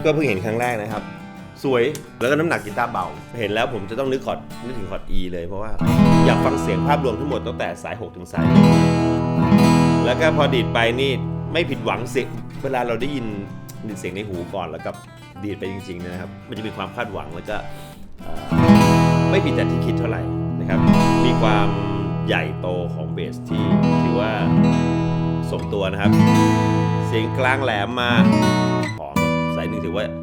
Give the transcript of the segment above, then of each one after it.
่ก็เพิ่งเห็นครั้งแรกนะครับ สวยแล้วก็น้ำหนักกีตาร์เบา เห็นแล้วผมจะต้องนึกคอร์ดนึกถึงคอร์ด E เลยเพราะว่าอยากฟังเสียงภาพรวมทั้งหมดตั้งแต่สาย 6 ถึงสาย1แล้วก็พอดีดไปนี่ไม่ผิดหวังเสียงเวลาเราได้ยินเสียงในหูก่อนแล้วกับดีดไปจริงๆนะครับ มันจะมีความคาดหวังแล้วก็ไม่ผิดจากที่คิดเท่าไหร่นะครับ มีความใหญ่โตของเบสที่ถือว่าสมตัวนะครับ เสียงกลางแหลมมา อมสายหนึ่งถือ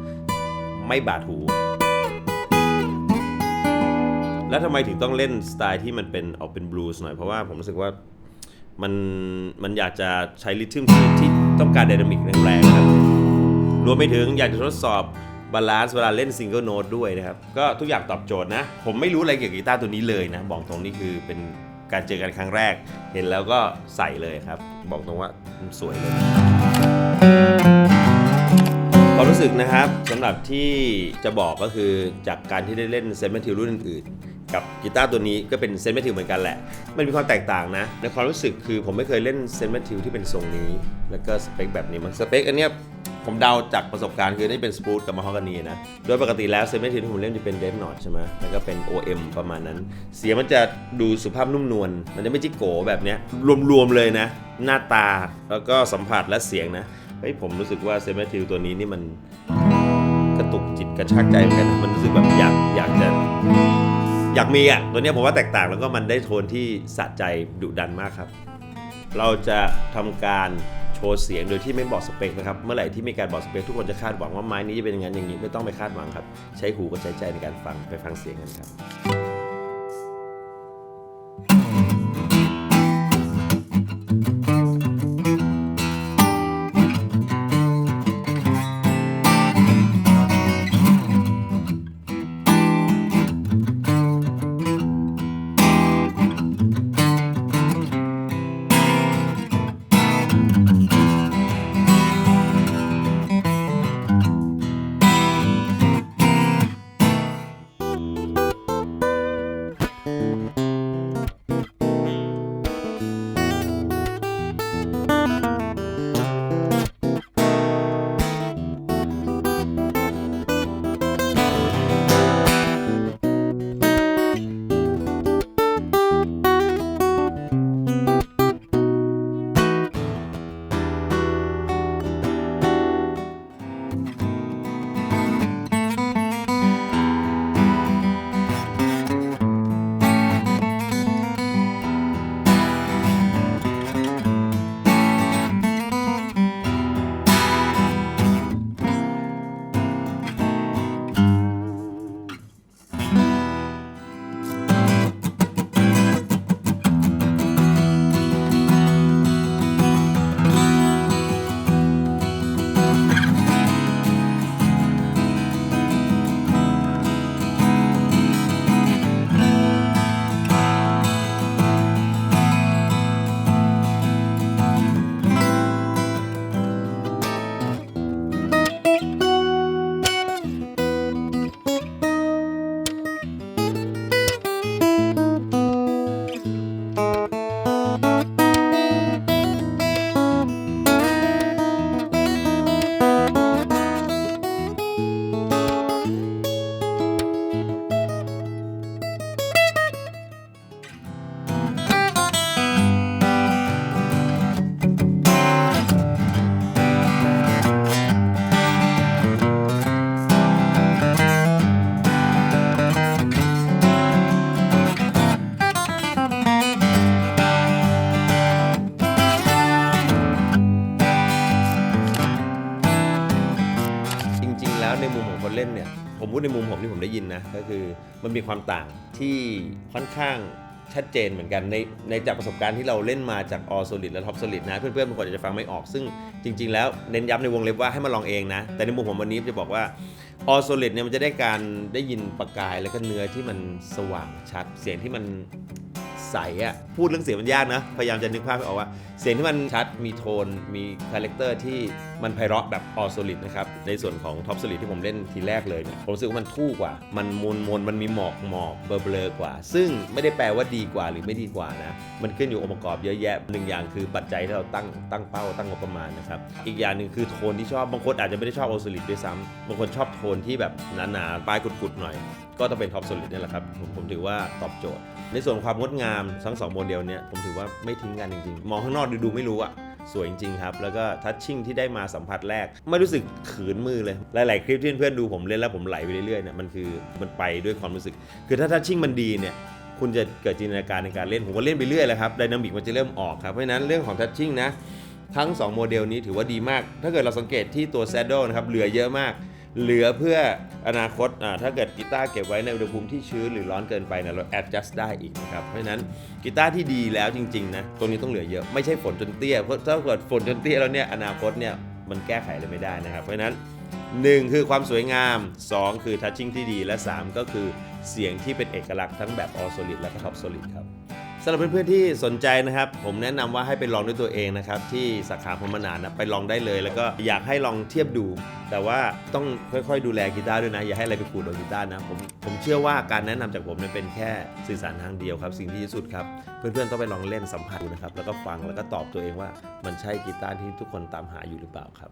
ว่าไม่บาดหู แล้วทำไมถึงต้องเล่นสไตล์ที่มันเป็นออกเป็นบลูส์หน่อย เพราะว่าผมรู้สึกว่ามันมันอยากจะใช้ริทึมที่ที่ต้องการไดนามิกแรงๆนะครับ รวมไปถึงอยากจะทดสอบบาลานซ์เวลาเล่นซิงเกิลโน้ตด้วยนะครับ ก็ทุกอย่างตอบโจทย์นะ ผมไม่รู้อะไรเกี่ยวกับกีตาร์ตัวนี้เลยนะ บอกตรงนี้คือเป็นการเจอกันครั้งแรก เห็นแล้วก็ใส่เลยครับ บอกตรงว่าสวยเลย สึกนะครับสำหรับที่จะบอกก็คือจากการที่ได้เล่นเซนเมทิลรุ่นอื่นๆกับกีตาร์ตัวนี้ก็เป็นเซนเมทิลเหมือนกันแหละ มันมีความแตกต่างนะ ในความรู้สึกคือผมไม่เคยเล่นเซนเมทิลที่เป็นทรงนี้ แล้วก็สเปคแบบนี้มันสเปคอันเนี้ยผมเดาจากประสบการณ์คือนี่เป็นสปูตกับมาฮอกานีนะ โดยปกติแล้วเซนเมทิลที่ผมเล่นจะเป็นเดฟนอตใช่ไหมแล้วก็เป็น OM ประมาณนั้น เสียงมันจะดูสุภาพนุ่มนวล มันจะไม่จิกโกแบบเนี้ยรวมๆเลยนะ หน้าตาแล้วก็สัมผัสและเสียงนะ เฮ้ยผมรู้สึกว่าเซนเมทิลตัวนี้นี่มันกระตุกจิตกระชากใจเหมือนกันมันรู้สึกแบบอยากอยากจะอยากมีอะตัวนี้ผมว่าแตกต่างแล้วก็มันได้โทนที่สะใจดุดันมากครับ เราจะทำการโชว์เสียงโดยที่ไม่บอกสเปคนะครับ เมื่อไหร่ที่มีการบอกสเปคทุกคนจะคาดหวังว่าไม้นี้จะเป็นอย่างนั้นอย่างนี้ไม่ต้องไปคาดหวังครับ ใช้หูกับใช้ใจในการฟังไปฟังเสียงกันครับ เล่นเนี่ยผมพูดในมุมผมที่ผมได้ยินนะก็คือมันมีความต่างที่ค่อนข้างชัดเจนเหมือนกันในในจากประสบการณ์ที่เราเล่นมาจาก All Solid และ Top Solid นะ เพื่อนๆบางคนอาจจะฟังไม่ออกซึ่งจริง ๆ แล้วเน้นย้ำในวงเล็บว่าให้มาลองเองนะ แต่ในมุมผมวันนี้จะบอกว่า All Solid เนี่ยมันจะได้การได้ยินประกายแล้วก็เนื้อที่มันสว่างชัดเสียงที่มัน ใสอะพูดเรื่องเสียงมันยากนะ พยายามจะนึกภาพให้ออกว่า เสียงที่มันชัดมีโทน มีคาแรคเตอร์ที่มันไพเราะแบบออโซลิดนะครับ ในส่วนของท็อปโซลิดที่ผมเล่นทีแรกเลยเนี่ยผมรู้สึกว่ามันทู่กว่า มันมนมนมันมีหมอกหมอกเบลอเบลอกว่า ซึ่งไม่ได้แปลว่าดีกว่าหรือไม่ดีกว่านะ มันขึ้นอยู่องค์ประกอบเยอะแยะหนึ่งอย่างคือปัจจัยที่เราตั้งตั้งเป้าตั้งงบประมาณนะครับอีกอย่างหนึ่งคือโทนที่ชอบบางคนอาจจะไม่ได้ชอบออโซลิดด้วยซ้ำบางคนชอบโทนที่แบบหนาๆปลายกุดๆหน่อย ก็ต้องเป็นท็อปโซลิดนี่แหละครับผมผมถือว่าตอบโจทย์ ในส่วนความงดงามทั้งสองโมเดลเนี่ยผมถือว่าไม่ทิ้งกันจริงๆ มองข้างนอกดูดูไม่รู้อะสวยจริงๆครับ แล้วก็ทัชชิ่งที่ได้มาสัมผัสแรก ไม่รู้สึกขืนมือเลย หลาย ๆ คลิปที่เพื่อนๆดูผมเล่นแล้วผมไหลไปเรื่อยๆเนี่ยมันคือมันไปด้วยความรู้สึก คือถ้าทัชชิ่งมันดีเนี่ยคุณจะเกิดจินตนาการในการเล่นผมก็เล่นไปเรื่อยแหล้วครับไดนามิกมันจะเริ่มออกครับเพราะฉะนั้นเรื่องของทัชชิ่งนะทั้ง 2 โมเดลนี้ถือว่าดีมาก ถ้าเกิดเราสังเกตที่ตัว Saddle นะครับเหลือเยอะมาก เหลือเพื่ออนาคตอ่าถ้าเกิดกีตาร์เก็บไว้ในอุณหภูมิที่ชื้นหรือร้อนเกินไปเนี่ยเรา adjust ได้อีกนะครับ เพราะฉะนั้นกีตาร์ที่ดีแล้วจริงๆนะตรงนี้ต้องเหลือเยอะไม่ใช่ฝนจนเตี้ยเพราะถ้าเกิดฝนจนเตี้ยแล้วเนี่ยอนาคตเนี่ยมันแก้ไขอะไรไม่ได้นะครับ เพราะฉะนั้น 1 คือความสวยงาม 2 คือทัชชิ่งที่ดีและ 3 ก็คือเสียงที่เป็นเอกลักษณ์ทั้งแบบ all solid และก็ top solid ครับำหรับเพื่อนๆที่สนใจนะครับ ผมแนะนำว่าให้ไปลองด้วยตัวเองนะครับ ที่สาขาพรหมนานนะไปลองได้เลย แล้วก็อยากให้ลองเทียบดู แต่ว่าต้องค่อยๆ ดูแลกีตาร์ด้วยนะ อย่าให้อะไรไปขูดโดนกีตาร์นะผมผมเชื่อว่าการแนะนำจากผมเนี่ยเป็นแค่สื่อสารทางเดียวครับ สิ่งที่ดีที่สุดครับ เพื่อนๆต้องไปลองเล่นสัมผัสดูนะครับแล้วก็ฟังแล้วก็ตอบตัวเองว่ามันใช่กีตาร์ที่ทุกคนตามหาอยู่หรือเปล่าครับ